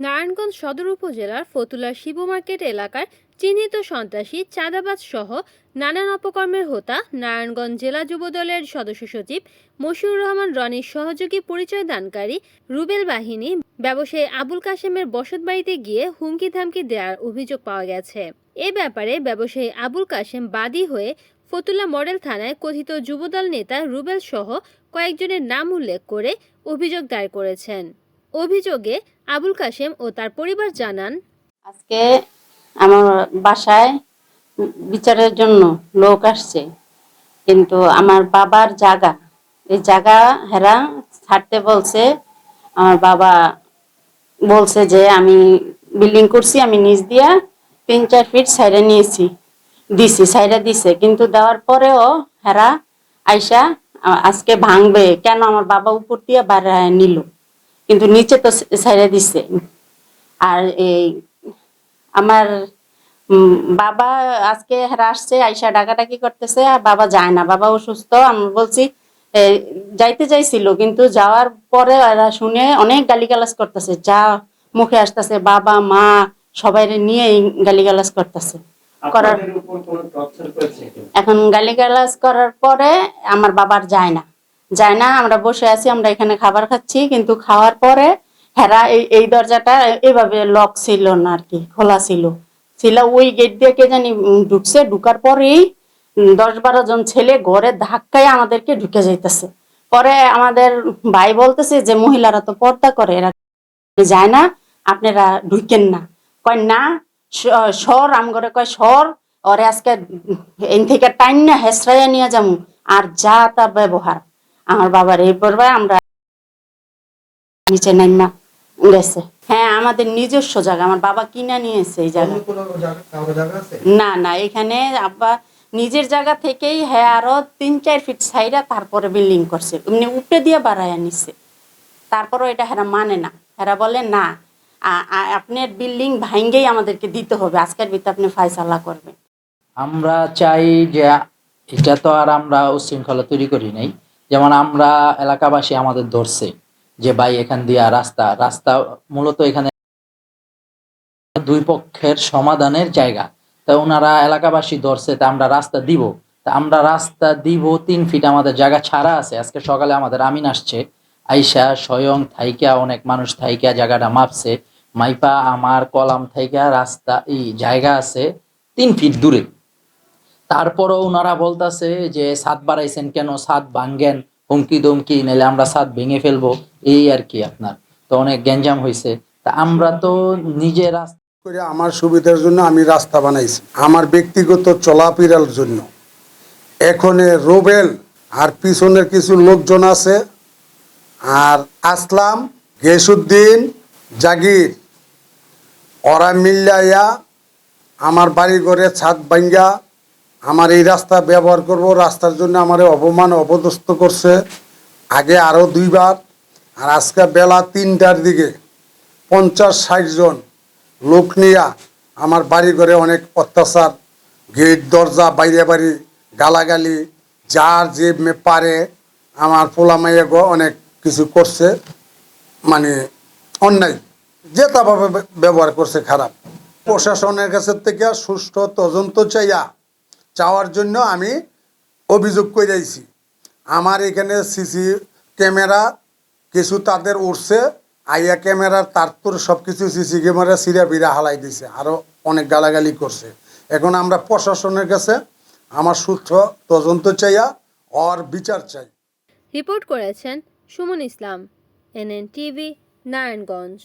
নারায়ণগঞ্জ সদর উপজেলার ফতুল্লার শিব মার্কেট এলাকার চিহ্নিত সন্ত্রাসী চাঁদাবাজ সহ নানান অপকর্মের হোতা নারায়ণগঞ্জ জেলা যুবদলের সদস্য সচিব মশিউর রহমান রনির সহযোগী পরিচয় দানকারী রুবেল বাহিনী ব্যবসায়ী আবুল কাশেমের বসতবাড়িতে গিয়ে হুমকি ধামকি দেওয়ার অভিযোগ পাওয়া গেছে। এ ব্যাপারে ব্যবসায়ী আবুল কাশেম বাদী হয়ে ফতুল্লা মডেল থানায় কথিত যুবদল নেতা রুবেল সহ কয়েকজনের নাম উল্লেখ করে অভিযোগ দায়ের করেছেন। অভিযোগে আবুল কাশেম ও তার পরিবার জানান, আজকে আমার বাসায় বিচারের জন্য লোক আসছে, কিন্তু আমার বাবার জায়গা, এই জায়গা হেরা ছাড়তে বলছে, আমার বাবা বলছে যে আমি বিল্ডিং করছি, আমি নিচ দিয়া তিন চার ফিট সাইডে নিয়েছি, দিছি সাইডে দিছে, কিন্তু দেওয়ার পরেও হেরা আইসা আজকে ভাঙবে, কেন আমার বাবা উপর দিয়ে বাইরে নিল? কিন্তু নিচে তো সাইডে দিছে। আর এই আমার বাবা আজকে হেরা আসছে আইসা ডাকাডাকি করতেছে আর বাবা যায় না। বাবা অসুস্থ আমি বলছি যাইতে চাইছিল কিন্তু যাওয়ার পরে এরা শুনে অনেক গালিগালাজ করতেছে। যা মুখে আসতেছে বাবা মা সবাই নিয়ে গালিগালাজ করতেছে। করার? এখন গালিগালাজ করার পরে আমার বাবার যায় না। যায় না, আমরা বসে আছি, আমরা এখানে খাবার খাচ্ছি, কিন্তু খাওয়ার পরে হেরা এই এই দরজাটা এভাবে লক ছিল না আর কি, খোলা ছিল। ছিল ওই গেট দিয়ে কে জানি ঢুকছে, ঢুকার পরেই দশ বারো জন ছেলে ঘরে ধাক্কায় আমাদেরকে ঢুকে যাইতেছে। পরে আমাদের ভাই বলতেছে যে, মহিলারা তো পর্দা করে, এরা যায় না, আপনারা ঢুকেন না। কয়, না সর আম করে কয়, সর, ওরে আজকে এন থেকে টাইম না হেসরাইয়া নিয়ে যাব আর যা তা ব্যবহার। আমার বাবার এই পর্বে আমরা নিচে নাইমা গেছে। হ্যাঁ আমাদের নিজস্ব জায়গা। আমার বাবা কিনা নিয়েছে এই জায়গা। না না এখানে আব্বা নিজের জায়গা থেকেই হ্যাঁ আরও তিন চার ফিট সাইডা তারপরে বিল্ডিং করছে। এমনি উপরে দিয়ে বাড়াইয়া নিচ্ছে তারপরও এটা হেরা মানে না। হেরা বলে না আপনার বিল্ডিং ভাঙ্গেই আমাদেরকে দিতে হবে। আজকের ভিতরে আপনি ফাইসালা করবেন। আমরা চাই যে এটা তো আর আমরা উশৃঙ্খলা তৈরি করি নাই। যেমন আমরা এলাকাবাসী আমাদের ধরছে যে, ভাই, এখান দিয়া রাস্তা। রাস্তা মূলত এখানে দুই পক্ষের সমাধানের জায়গা। তা ওনারা এলাকাবাসী ধরছে, তা আমরা রাস্তা দিব। তা আমরা রাস্তা দিব, তিন ফিট আমাদের জায়গা ছাড়া আছে। আজকে সকালে আমাদের আমিন আসছে, আইসা স্বয়ং থাইকা, অনেক মানুষ থাইকা জায়গাটা মাপছে। মাইপা, আমার কলাম থাইকা রাস্তা, এই জায়গা আছে তিন ফিট দূরে। তারপরও ওনারা বলতাছে যে ছাদ বাড়াইছেন কেন? ছাদ ভাঙ্গেন, হুমকি দমকি, নাইলে আমরা ছাদ ভেঙে ফেলব। এই আর কি আপনার। তো অনেক গ্যাঞ্জাম হয়েছে তা আমরা তো নিজে রাস্তা করে আমার সুবিধার জন্য আমি রাস্তা বানাইছি। আমার ব্যক্তিগত চলাফেরার জন্য। এখানে রোবেল আর পিছনের কিছু লোকজন আছে। আর আসলাম গেসুদ্দিন, জাগির। ওরা মিল্লাইয়া আমার বাড়ি ঘরে ছাদ ভাঙ্গা আমার এই রাস্তা ব্যবহার করব, রাস্তার জন্য আমার অপমান অপদস্থ করছে। আগে আরও দুইবার, আর আজকে বেলা তিনটার দিকে পঞ্চাশ ষাট জন লোক নিয়া আমার বাড়ি ঘরে অনেক অত্যাচার, গেট, দরজা, বাইরে বাড়ি, গালাগালি, যার যে পারে, আমার পোলা মাইয়া গো অনেক কিছু করছে। মানে অন্যায় যে তাভাবে ব্যবহার করছে খারাপ। প্রশাসনের কাছে থেকে সুষ্ঠু তদন্ত চাইয়া চাওয়ার জন্য আমি অভিযোগ করেছি আমার এখানে সিসি ক্যামেরা, কিছু তাদের উঠছে আইয়া ক্যামেরার তার তোর সব কিছু সিসি ক্যামেরা সিরা বিরা হালাই দিছে আরও অনেক গালাগালি করছে। এখন আমরা প্রশাসনের কাছে আমার সুষ্ঠু তদন্ত চাইয়া অর বিচার চাই। রিপোর্ট করেছেন সুমন ইসলাম এনএন টিভি নারায়ণগঞ্জ।